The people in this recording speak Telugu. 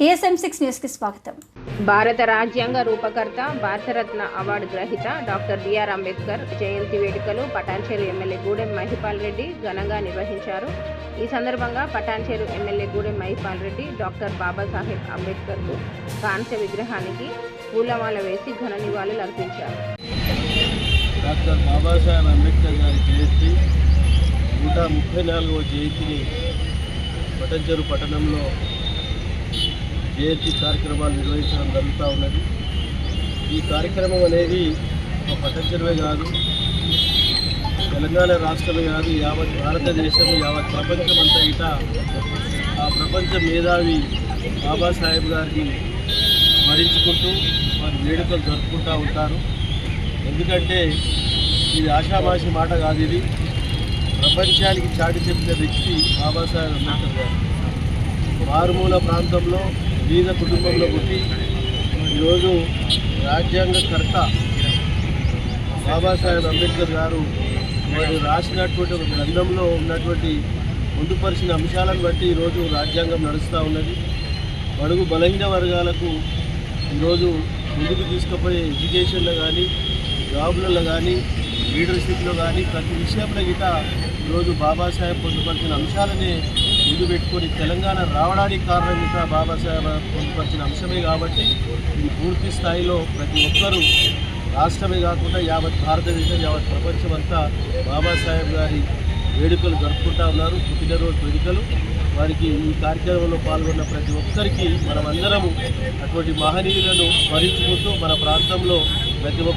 టీఎస్ఎం సిక్స్ న్యూస్కి స్వాగతం. భారత రాజ్యాంగ రూపకర్త భారతరత్న అవార్డు గ్రహీత డాక్టర్ బిఆర్ అంబేద్కర్ జయంతి వేడుకలు పటాన్చేరు ఎమ్మెల్యే గూడెం మహిపాల్ రెడ్డి ఘనంగా నిర్వహించారు. ఈ సందర్భంగా పటాన్చేరు ఎమ్మెల్యే గూడెం మహిపాల్ రెడ్డి డాక్టర్ బాబాసాహెబ్ అంబేద్కర్కు కాంస్య విగ్రహానికి పూలమాల వేసి ఘన నివాళులు అర్పించారు. డాక్టర్ బాబాసాహెబ్ అంబేద్కర్ గారి జయంతి నూట ముప్పై నాలుగవ జయంతిని పటంచెరు పట్టణంలో జయంతి కార్యక్రమాలు నిర్వహించడం జరుగుతూ ఉన్నది. ఈ కార్యక్రమం అనేది ఒక పటంచెరువే కాదు. తెలంగాణ రాష్ట్రమే కాదు యావత్ భారతదేశం యావత్ ప్రపంచం అంతా ఇట ఆ ప్రపంచ మేధావి బాబాసాహెబ్ గారిని స్మరించుకుంటూ వారి వేడుకలు జరుపుకుంటూ ఉంటారు. ఎందుకంటే ఇది ఆషామాషి మాట కాదు ఇది. ప్రపంచానికి చాటి చెప్పిన వ్యక్తి బాబాసాహెబ్ అంబేద్కర్ గారు. మారుమూల ప్రాంతంలో బీద కుటుంబంలో పుట్టి ఈరోజు రాజ్యాంగకర్త బాబాసాహెబ్ అంబేద్కర్ గారు వారు రాసినటువంటి ఒక గ్రంథంలో ఉన్నటువంటి పొందుపరిచిన అంశాలను బట్టి ఈరోజు రాజ్యాంగం నడుస్తూ ఉన్నది. బడుగు బలహీన వర్గాలకు ఈరోజు ముందుకు తీసుకుపోయే ఎడ్యుకేషన్లో కానీ జాబ్లలో కానీ లీడర్షిప్లో కానీ ప్రతి విషయంలో గిట ఈరోజు బాబాసాహెబ్ పొందుపరిచిన అంశాలనే ముందు పెట్టుకొని తెలంగాణ రావడానికి కారణం ఇంకా బాబాసాహెబ్ పొందుపరిచిన అంశమే కాబట్టి ఇది పూర్తి స్థాయిలో ప్రతి ఒక్కరూ రాష్ట్రమే కాకుండా యావత్ భారతదేశం యావత్ ప్రపంచం అంతా బాబాసాహెబ్ గారి వేడుకలు జరుపుకుంటా ఉన్నారు. పుట్టినరోజు వేడుకలు. వారికి ఈ కార్యక్రమంలో పాల్గొన్న ప్రతి ఒక్కరికి మనమందరము అటువంటి మహనీయులను స్మరించుకుంటూ మన ప్రాంతంలో ప్రతి ఒక్క